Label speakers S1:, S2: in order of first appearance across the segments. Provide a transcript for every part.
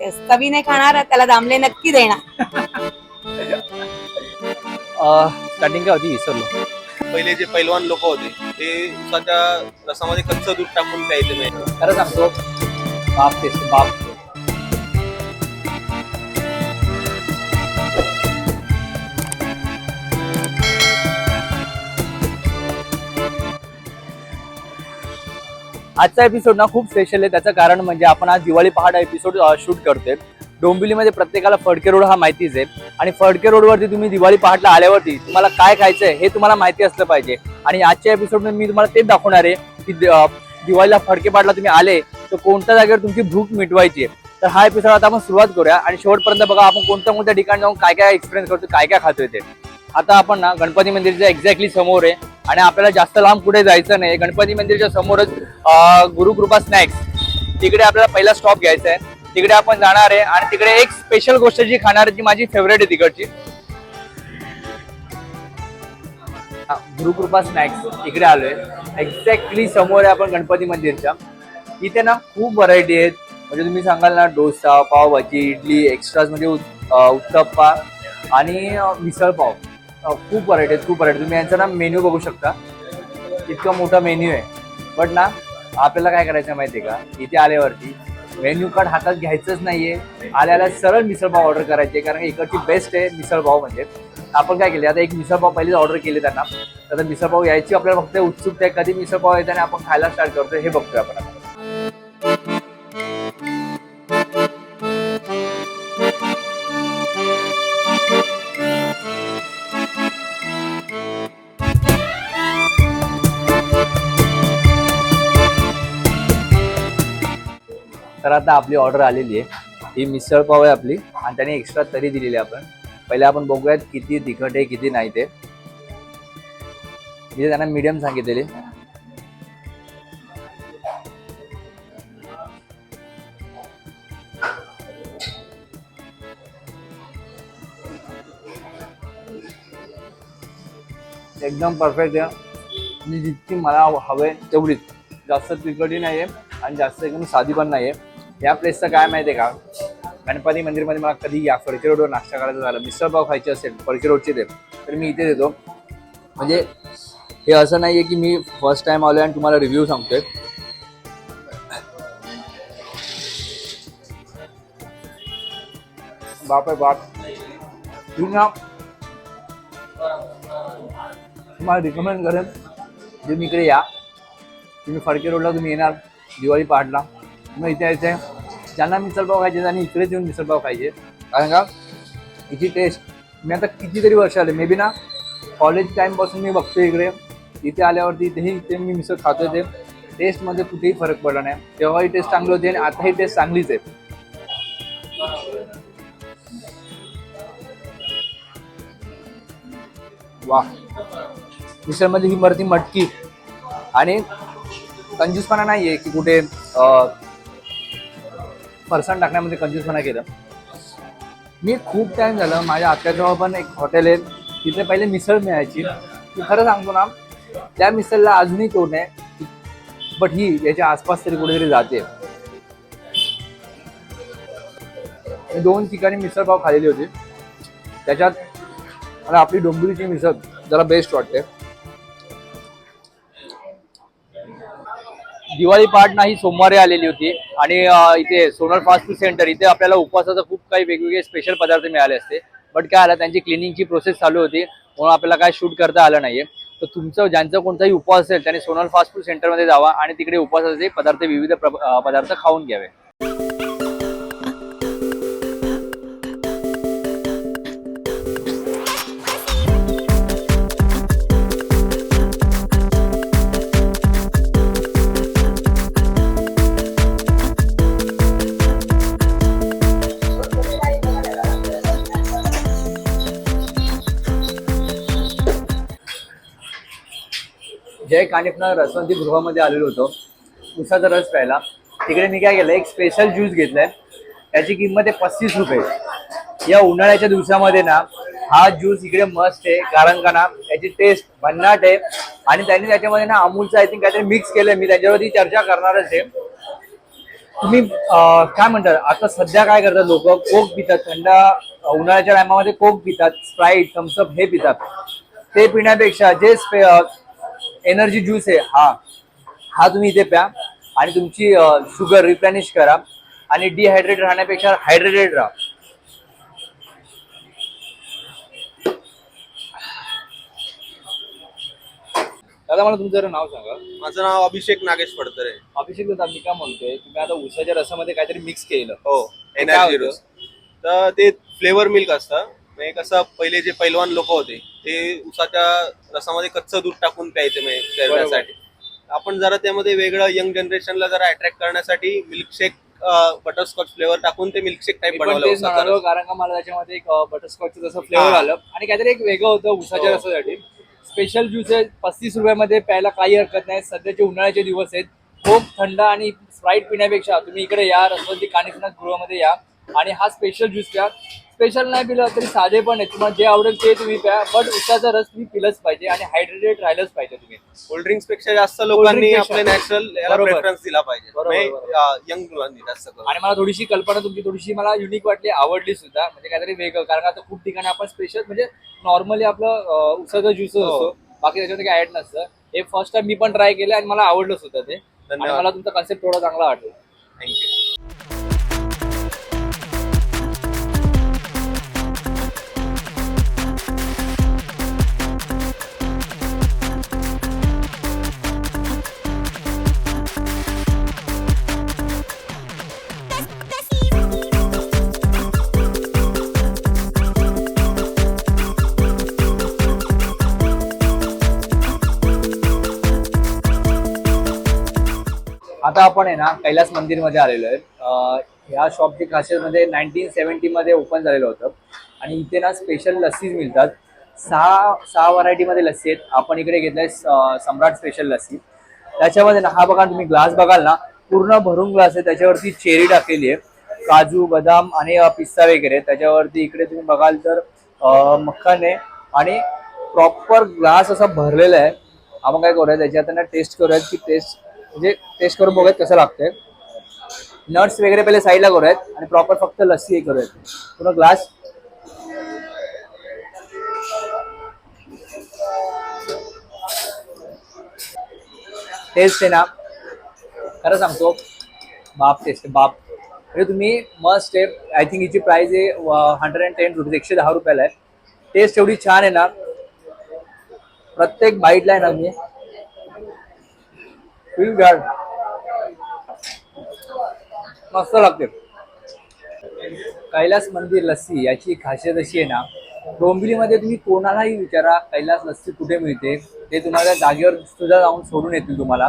S1: Yes, कवीने खाणार त्याला दामले नक्की देणार.
S2: स्टार्टिंग काय होती विसरलो
S3: पहिले जे पैलवान लोक होते ते स्वतः रसामध्ये कच्चं दूध टाकून प्यायचे. नाही
S2: खरं सांगतो बाप टेस्ट बाप. आजचा एपिसोड ना खूप स्पेशल आहे. त्याचं कारण म्हणजे आपण आज दिवाळी पहाट एपिसोड शूट करतोय. डोंबिवलीमध्ये प्रत्येकाला फडके रोड हा माहितीच आहे. आणि फडके रोडवरती तुम्ही दिवाळी पहाटला आल्यावरती तुम्हाला काय खायचंय हे तुम्हाला माहिती असलं पाहिजे. आणि आजच्या एपिसोडमध्ये मी तुम्हाला तेच दाखवणार आहे की दिवाळीला फडके पहाटला तुम्ही आले तर कोणत्या जागेवर तुमची भूक मिटवायची आहे? तर हा एपिसोड आता आपण सुरुवात करूया. आणि शेवटपर्यंत बघा आपण कोणत्या कोणत्या ठिकाणी जाऊन काय काय एक्सपिरियन्स करतो काय काय खातोय ते. आता आपण ना गणपती मंदिरच्या एक्झॅक्टली समोर आहे आणि आपल्याला जास्त लांब कुठे जायचं नाही. गणपती मंदिरच्या समोरच गुरुकृपा स्नॅक्स तिकडे आपल्याला पहिला स्टॉप घ्यायचा आहे. तिकडे आपण जाणार आहे आणि तिकडे एक स्पेशल गोष्ट जी खाणार आहे, जी माझी फेवरेट आहे तिकडची. गुरुकृपा स्नॅक्स इकडे आलोय. एक्झॅक्टली समोर आहे आपण गणपती मंदिरच्या. इथे ना खूप व्हरायटी आहेत. म्हणजे तुम्ही सांगाल ना डोसा पावभाजी इडली एक्स्ट्राज म्हणजे उत- उत्तप्पा आणि मिसळ पाव खूप व्हरायटी आहेत खूप व्हरायटी तुम्ही यांचा ना मेन्यू बघू शकता. इतका मोठा मेन्यू आहे. बट ना आपल्याला काय करायचं आहे माहिती आहे का? इथे आल्यावरती मेन्यू कार्ड हातात घ्यायचंच नाहीये. आल्याला सरळ मिसळपाव ऑर्डर करायचे कारण इकडची बेस्ट आहे मिसळपाव म्हणजे. आपण काय केले आता एक मिसळपाव पहिलेच ऑर्डर केले त्यांना. तर आता मिसळपाव यायची आपल्याला फक्त उत्सुकता आहे कधी मिसळपाव येते आणि आपण खायला स्टार्ट करतोय हे बघतोय आपण तर आता आपली ऑर्डर आलेली आहे. ही मिसळ पाव आहे आपली. आणि त्याने एक्स्ट्रा तरी दिलेली आपण. पहिले आपण बघूयात किती तिखट आहे किती नाही ते. मी त्यांना मीडियम सांगितलेली. एकदम परफेक्ट आहे. आणि जितकी मला हवे तेवढीच. जास्त तिखटही नाही आहे आणि जास्त एकदम साधी पण नाही आहे या प्लेसचं काय माहिती आहे का? गणपती मंदिरमध्ये मला कधी या फडके रोडवर नाश्ता करायचा झालं मिसळपाव खायची असेल फडके रोडचे ते तर मी इथे देतो. म्हणजे हे असं नाही आहे की मी फर्स्ट टाइम आलो आणि तुम्हाला रिव्ह्यू सांगतोय. बाप आहे बाप. ना तुम्हाला रिकमेंड करेन तुम्ही इकडे या. तुम्ही फडके रोडला तुम्ही येणार दिवाळी पहाटला. मग इथे यायचं आहे ज्यांना मिसळपाव खायचे आणि इकडेच येऊन मिसळपाव खायचे. कारण का? हिची टेस्ट मी आता कितीतरी वर्ष आले. मे बी ना कॉलेज टाईमपासून मी बघतो इकडे. इथे आल्यावरती इथेही इथे मी मिसळ खातो ते. टेस्टमध्ये कुठेही फरक पडला नाही. तेव्हाही टेस्ट चांगली होती आणि आताही टेस्ट चांगलीच आहे. वा मिसळमध्ये ही मरती मटकी. आणि कंजूसपणा नाही आहे की कुठे फरसाण टाकण्यामध्ये कंजूसपणा केलं. मी खूप टाइम झालं माझ्या आत्याजवळ पण एक हॉटेल आहे. तिथे पहिले मिसळ मिळायची. ती खरं सांगतो ना त्या मिसळला अजूनही तोड आहे बट ही याच्या आसपास तरी कुठेतरी जाते. मी दोन ठिकाणी मिसळपाव खाल्लेली होती. त्याच्यात मला आपली डोंबिवलीची मिसळ जरा बेस्ट वाटते. दिवाळी पहाट नाही सोमवारी आलेली होती. आणि इथे सोनल फास्ट फूड सेंटर इथे आपल्याला उपवासाचं खूप काही वेगवेगळे स्पेशल पदार्थ मिळाले असते. बट काय आलं त्यांची क्लिनिंगची प्रोसेस चालू होती. म्हणून आपल्याला काय शूट करता आलं नाहीये. तर तुमचं ज्यांचा कोणताही उपवास असेल त्यांनी सोनल फास्ट फूड सेंटरमध्ये जावा आणि तिकडे उपवासाचे पदार्थ विविध पदार्थ खाऊन घ्यावे. जय कानिपना रसवंती गृहामध्ये आलेलो होतो. उसाचा रस प्यायला. तिकडे मी काय केलं एक स्पेशल ज्यूस घेतलाय. त्याची किंमत आहे पस्तीस रुपये. या उन्हाळ्याच्या दिवसामध्ये ना हा ज्यूस इकडे मस्त आहे. कारण का ना त्याची टेस्ट भन्नाट आहे. आणि त्यांनी त्याच्यामध्ये ना अमूलचं आय थिंक काहीतरी मिक्स केलंय. मी त्याच्यावरती चर्चा करणारच आहे. तुम्ही काय म्हणतात? आता सध्या काय करतात लोक? कोक पितात. थंड उन्हाळ्याच्या टायमामध्ये कोक पितात. स्प्राईट थम्सअप हे पितात. ते पिण्यापेक्षा जे एनर्जी ज्यूस आहे हा. हा तुम्ही इथे प्या. आणि तुमची शुगर रिप्लेनिश करा. आणि डिहायड्रेट राहण्यापेक्षा हायड्रेटेड राहा. दादा मला तुमचं जरा नाव सांगा.
S3: माझं नाव अभिषेक नागेश पडतरे.
S2: अभिषेक दादा मी काय म्हणतोय तुम्ही आता उसाच्या रसामध्ये काहीतरी मिक्स केलं.
S3: हो एनर्जी? तर ते फ्लेवर मिल्क असतं. म्हणजे कसं पहिले जे पैलवान लोक होते ते उसाच्या रसामध्ये कच्चं दूध टाकून प्यायचे म्हणजे शरीरासाठी. आपण जरा त्यामध्ये वेगळं यंग जनरेशनला जरा अट्रॅक्ट करण्यासाठी मिल्कशेक बटरस्कॉच फ्लेवर टाकून ते मिल्कशेक टाईप बनवलं.
S2: कारण का मला त्याच्यामध्ये एक बटरस्कॉच जसं फ्लेवर. आलं आणि काहीतरी एक वेगळं होतं उसाच्या
S3: हो.
S2: रसासाठी. स्पेशल ज्यूस आहे पस्तीस रुपयामध्ये प्यायला काही हरकत नाही. सध्याचे उन्हाळ्याचे दिवस आहेत. खूप थंड आणि स्प्राईट पिण्यापेक्षा तुम्ही इकडे या रसवंती कानिफनाथ गृहामध्ये या. आणि हा स्पेशल ज्यूस प्या. स्पेशल नाही पिलं तरी साधे पण आहे तुम्हाला जे आवडेल ते तुम्ही प्या. बट उसाचा रस तुम्ही पिलंच पाहिजे आणि हायड्रेटेड राहिलंच पाहिजे तुम्ही.
S3: कोल्ड ड्रिंक्सपेक्षा जास्त लोकांनी
S2: पेक्षा.
S3: आपले नॅचरल याला
S2: बरोबर.
S3: प्रेफरन्स दिला पाहिजे.
S2: बरोबर,
S3: यंग मुलांनी जास्त करून.
S2: आणि मला थोडीशी कल्पना तुमची थोडीशी मला युनिक वाटली आवडली सुद्धा. म्हणजे काहीतरी वेगळं. कारण आता खूप ठिकाणी आपण स्पेशल म्हणजे नॉर्मली आपलं अं, उसाचा ज्यूस
S3: हो.
S2: असतो. बाकी त्याच्यामध्ये काय ऍड नसतं. हे फर्स्ट टाइम मी पण ट्राय केलं आणि मला आवडलं सुद्धा ते. आणि
S3: धन्यवाद.
S2: मला तुमचा कन्सेप्ट थोडा चांगला वाटला.
S3: थँक्यू
S2: आता आपण आहे ना कैलास मंदिरमध्ये आलेलो आहे. ह्या शॉपची खासियत म्हणजे नाईन्टीन सेव्हन्टी मध्ये ओपन झालेलं होतं. आणि इथे ना स्पेशल लस्सीज मिळतात. सहा सहा व्हरायटीमध्ये लस्सी आहेत. आपण इकडे घेतलाय सम्राट स्पेशल लस्सी. त्याच्यामध्ये ना हा बघा तुम्ही ग्लास बघाल ना पूर्ण भरून ग्लास आहे. त्याच्यावरती चेरी टाकलेली आहे. काजू बदाम आणि पिस्ता वगैरे. त्याच्यावरती इकडे तुम्ही बघाल तर मक्खन आहे. आणि प्रॉपर ग्लास असा भरलेला आहे. आपण काय करूया त्याच्यात ना टेस्ट करूयात की टेस्ट म्हणजे टेस्ट करून बघूयात कसं लागतंय. नट्स वगैरे पहिले साईडला करूयात आणि प्रॉपर फक्त लस्सी हे करूयात. पूर्ण ग्लास टेस्ट आहे ना. खरं सांगतो बाप टेस्ट बाप. म्हणजे तुम्ही मस्ट आहे. आय थिंक हिची प्राईज आहे हंड्रेड अँड टेन रुपीज एकशे दहा रुपयाला आहे. टेस्ट एवढी छान आहे ना. प्रत्येक बाईटला आहे ना मी फील गार्ड मस्त लागते. कैलास मंदिर लस्सी याची खासियत अशी आहे ना डोंबिवलीमध्ये तुम्ही कोणालाही विचारा कैलास लस्सी कुठे मिळते ते तुम्हाला जागेवर सुद्धा जाऊन सोडून येतील तुम्हाला.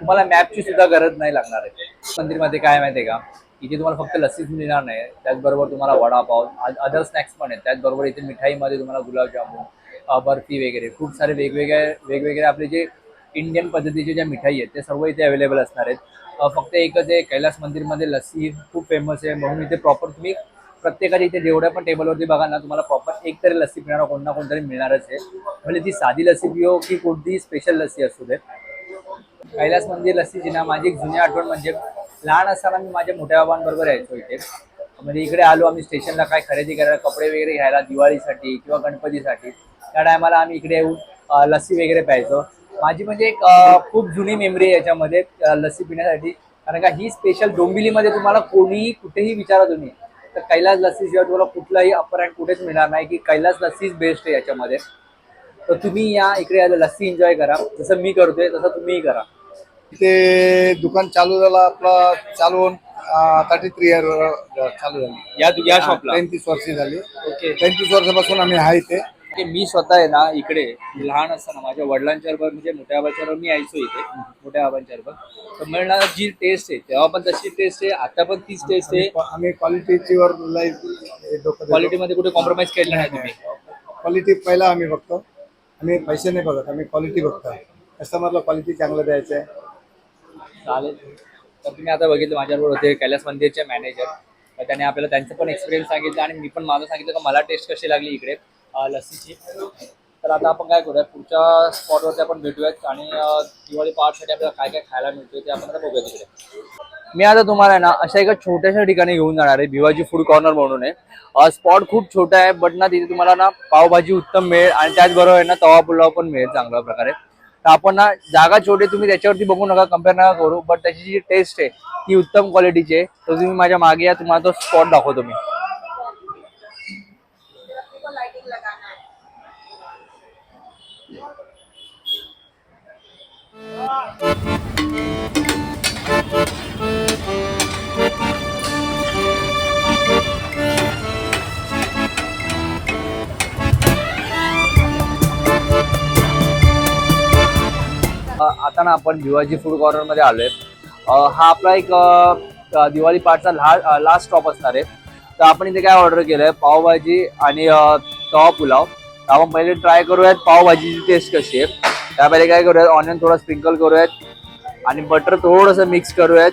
S2: तुम्हाला मॅपची सुद्धा गरज नाही लागणार आहे. मंदिरमध्ये काय माहिती आहे का? इथे तुम्हाला फक्त लस्सीच मिळणार नाही. त्याचबरोबर तुम्हाला वडापाव अदर स्नॅक्स पण आहेत. त्याचबरोबर इथे मिठाईमध्ये तुम्हाला गुलाबजामुन बर्फी वगैरे खूप सारे वेगवेगळे वेगवेगळे आपले जे इंडियन पद्धतीचे ज्या मिठाई आहेत ते सर्व इथे अवेलेबल असणार आहेत. फक्त एकच आहे कैलास मंदिरमध्ये लस्सी खूप फेमस आहे म्हणून इथे प्रॉपर तुम्ही प्रत्येकाच्या इथे जेवढ्या पण टेबलवरती बघा ना तुम्हाला प्रॉपर एक तरी लस्सी पिणारा कोण ना कोणतरी मिळणारच आहे. म्हणजे ती साधी लस्सी पिओ की कोणतीही स्पेशल लस्सी असू दे कैलास मंदिर लस्सीची ना माझी एक जुनी आठवण म्हणजे लहान असताना मी माझ्या मोठ्या बाबांबरोबर यायचो इथे. म्हणजे इकडे आलो आम्ही स्टेशनला काय खरेदी करायला कपडे वगैरे घ्यायला दिवाळीसाठी किंवा गणपतीसाठी. त्या टायमाला आम्ही इकडे येऊन लस्सी वगैरे प्यायचो. माझी म्हणजे एक खूप जुनी मेमरी आहे याच्यामध्ये अ, लस्सी पिण्यासाठी. कारण का ही स्पेशल डोंबिवलीमध्ये तुम्हाला कोणीही कुठेही विचारा तुम्ही तर कैलास लस्सीशिवाय तुम्हाला कुठलाही अपर अँड कुठेच मिळणार नाही की कैलास लस्सीच बेस्ट आहे याच्यामध्ये. तर तुम्ही या इकडे आलं लस्सी एन्जॉय करा. जसं मी करतोय तसं तुम्हीही करा.
S4: ते दुकान चालू झालं आपलं चालू थर्टी थ्री इयर चालू झाली.
S2: या या शॉपला
S4: तेहतीस वर्षी झाली.
S2: ओके
S4: तेहतीस वर्षापासून आम्ही आहे इथे.
S2: की मी स्वतः आहे ना इकडे लहान असताना माझ्या वडिलांच्या बरोबर म्हणजे मोठ्या आबाच्या बरोबर मी यायचो इथे मोठ्या आबांच्या बरोबर तर मला जी टेस्ट आहे तेव्हा पण तशी टेस्ट आहे आता पण तीच टेस्ट आहे.
S4: आम्ही क्वालिटीची वर
S2: क्वालिटीमध्ये कुठे कॉम्प्रोमाइज केलं नाही तुम्ही.
S4: क्वालिटी पहिला आम्ही बघतो. आम्ही पैसे नाही बघत आम्ही क्वालिटी बघतो. कस्टमरला क्वालिटी चांगलं द्यायचं आहे
S2: चालेल. तर तुम्ही आता बघितलं माझ्याबरोबर होते कैलास मंदिरचे मॅनेजर त्याने आपल्याला त्यांचं पण एक्सपिरियन्स सांगितलं आणि मी पण माझं सांगितलं का मला टेस्ट कशी लागली इकडे. लस्सीची तर आता आपण काय करूया पुढच्या स्पॉटवरती आपण भेटूयात आणि दिवाळी पहाटसाठी आपल्याला काय काय खायला मिळतोय ते आपण आता बघूया तिकडे. मी आता तुम्हाला ना अशा एका छोट्याशा ठिकाणी घेऊन जाणार आहे भिवाजी फूड कॉर्नर म्हणून आहे. स्पॉट खूप छोटा आहे बट ना तिथे तुम्हाला ना पावभाजी उत्तम मिळेल आणि त्याचबरोबर आहे ना तवा पुलाव पण मिळेल चांगल्या प्रकारे. तर आपण ना जागा छोटी तुम्ही त्याच्यावरती बघू नका कंपेअर नका करू बट त्याची जी टेस्ट आहे ती उत्तम क्वालिटीची आहे. तर तुम्ही माझ्या मागे या तुम्हाला तो स्पॉट दाखवतो मी. आता ना आपण भिवाजी फूड कॉर्नरमध्ये आलोय. हा आपला एक दिवाळी पाठचा लास्ट स्टॉप असणार आहे. तर आपण इथे काय ऑर्डर केलंय? पावभाजी आणि तवा पुलाव. आपण पहिले ट्राय करूयात पावभाजीची टेस्ट कशी आहे. त्यापैकी पहिले काय करूयात? ऑनियन थोडा स्प्रिंकल करूयात. आणि बटर थोडंसं मिक्स करूयात.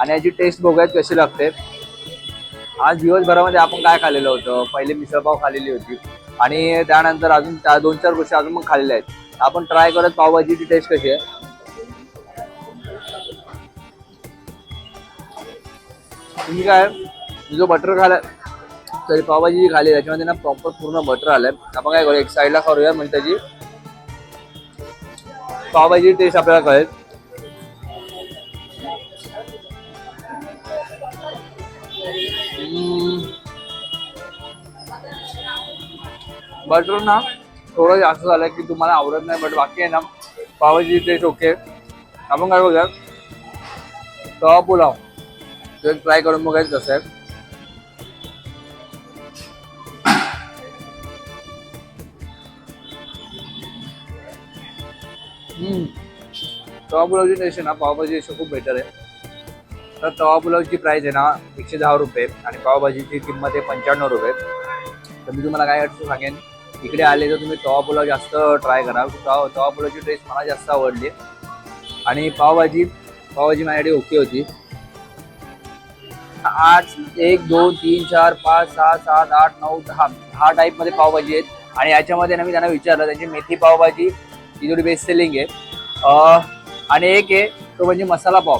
S2: आणि याची टेस्ट बघूयात कशी लागते. आज दिवसभरामध्ये आपण काय खाल्लेलं होतं? पहिले मिसळपाव खाल्लेली होती. आणि त्यानंतर अजून त्या दोन चार गोष्टी अजून मग खाल्लेल्या आहेत. आपण ट्राय करत पावभाजीची टेस्ट कशी आहे. तुम्ही काय जो बटर खाला तरी पावभाजी जी खाली त्याच्यामध्ये ना प्रॉपर पूर्ण बटर आलंय. आपण काय करूया एक साईडला करूया म्हणजे त्याची पावभाजी टेस्ट आपल्याला कळेल. बटर ना थोडं जास्त झालं की तुम्हाला आवडत नाही बट बाकी आहे ना पावभाजी टेस्ट ओके आपण काय बघूया तवा पुलाव. ट्राय करून बघायचं कसं आहे. तवा पुलावची टेस्ट आहे ना पावभाजी पेक्षा खूप बेटर आहे. तर तवा पुलावची प्राईस आहे ना एकशे दहा रुपये आणि पावभाजीची किंमत आहे पंच्याण्णव रुपये. तर मी तुम्हाला काय वाटतं सांगेन इकडे आले तर तुम्ही तवा पुलाव जास्त ट्राय करा तवा तवा पुलावची टेस्ट मला जास्त आवडली. आणि पावभाजी पावभाजी माझ्याकडे ओके होती. आठ एक दोन तीन चार पाच सहा सात आठ नऊ दहा. दहा टाईपमध्ये पावभाजी आहेत. आणि याच्यामध्ये ना मी त्यांना विचारलं त्यांची मेथी पावभाजी ही थोडी बेस्ट सेलिंग आहे आणि एक आहे तो म्हणजे मसाला पाव.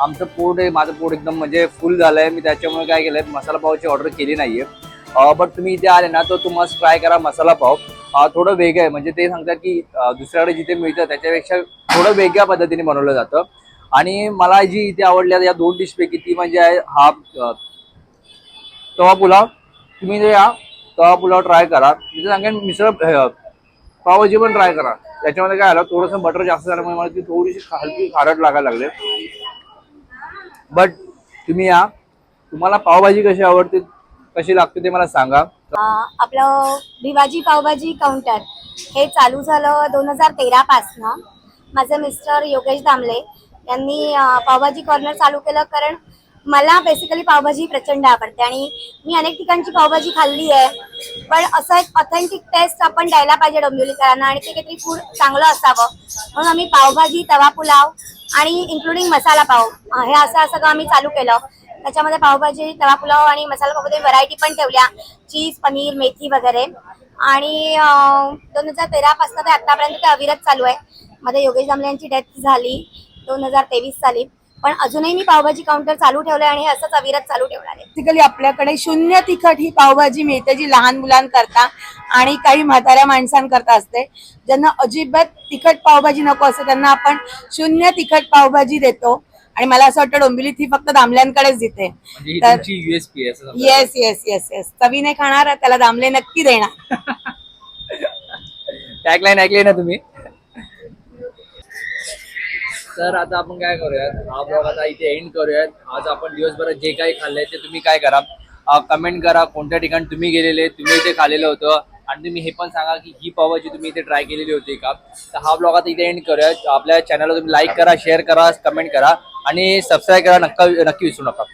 S2: आमचं पोट आहे माझं पोट एकदम म्हणजे फुल झालं आहे मी त्याच्यामुळे काय केलं मसाला पावची ऑर्डर केली नाही आहे बट तुम्ही इथे आले ना तर तुम्हाला ट्राय करा मसाला पाव. थोडं वेगळं आहे. म्हणजे ते सांगतात की दुसऱ्याकडे जिथे मिळतं त्याच्यापेक्षा थोडं वेगळ्या पद्धतीने बनवलं जातं. आणि मला जी इथे आवडल्या या दोन डिशपैकी ती म्हणजे आहे हा तवा पुलाव. तुम्ही जे या तवा पुलाव ट्राय करा. तिथे सांगेन मिसळ हे, पावभाजी पण ट्राय करा. त्याच्यामध्ये काय आलं थोडंसं बटर जास्त झाल्यामुळे मला ती थोडीशी हलकी खारट लागायला लागले. बट तुम्ही या. तुम्हाला पावभाजी कशी आवडते कशी लागते ते मला सांगा.
S5: आपलं भिवाजी पावभाजी काउंटर हे चालू झालं दोन हजार तेरा पासनं. माझे मिस्टर योगेश दामले यांनी पावभाजी कॉर्नर चालू केलं कारण मला बेसिकली पावभाजी प्रचंड आवडते आणि मी अनेक ठिकाणची पावभाजी खाल्ली आहे. पण असं एक ऑथेंटिक टेस्ट आपण द्यायला पाहिजे डोंबिवलीकरांना आणि ते काहीतरी फूड चांगलं असावं. म्हणून आम्ही पावभाजी तवा पुलाव आणि इन्क्लुडिंग मसाला पाव हे असं सगळं आम्ही चालू केलं. त्याच्यामध्ये पावभाजी तवा पुलाव आणि मसाला पावमध्ये व्हरायटी पण ठेवल्या. चीज पनीर मेथी वगैरे. आणि दोन हजार तेरापासून ते आत्तापर्यंत ते अविरत चालू आहे. मध्ये योगेश दामले यांची डेथ झाली. दोन हजार तेवीस साली. पण अजूनही मी पावभाजी काउंटर चालू ठेवलंय आणि असंच अविरत चालू ठेवणार आहे.
S1: बेसिकली आपल्याकडे शून्य तिखट ही पावभाजी मिळते जी लहान मुलांकरता आणि काही म्हाताऱ्या माणसांकरता असते. ज्यांना अजिबात तिखट पावभाजी नको असते त्यांना आपण शून्य तिखट पावभाजी देतो. आणि मला असं वाटतं डोंबिवलीत ही फक्त दामल्यांकडेच दिते.
S2: म्हणजे ही
S1: तर-
S2: तुमची युएसपी आहे असं समजा.
S1: येस येस येस येस चवीने खाणार त्याला दामले नक्की देणार.
S2: टॅगलाईन ऐकली ना तुम्ही? तर आता आपण काय करूयात? हा ब्लॉग आता इथे एंड करूयात. आज आपण दिवसभरात जे काही खाल्लंय ते तुम्ही काय करा. कमेंट करा कोणत्या ठिकाणी तुम्ही गेलेले तुम्ही इथे खाल्लेलं होतं. आणि तुम्ही हे पण सांगा की ही पावभाजी तुम्ही इथे ट्राय केलेली होती का? तर हा ब्लॉग आता इथे एंड करूयात. आपल्या चॅनलला तुम्ही लाईक करा शेअर करा कमेंट करा. आणि सबस्क्राईब करा नक्का नक्की विसरू नका.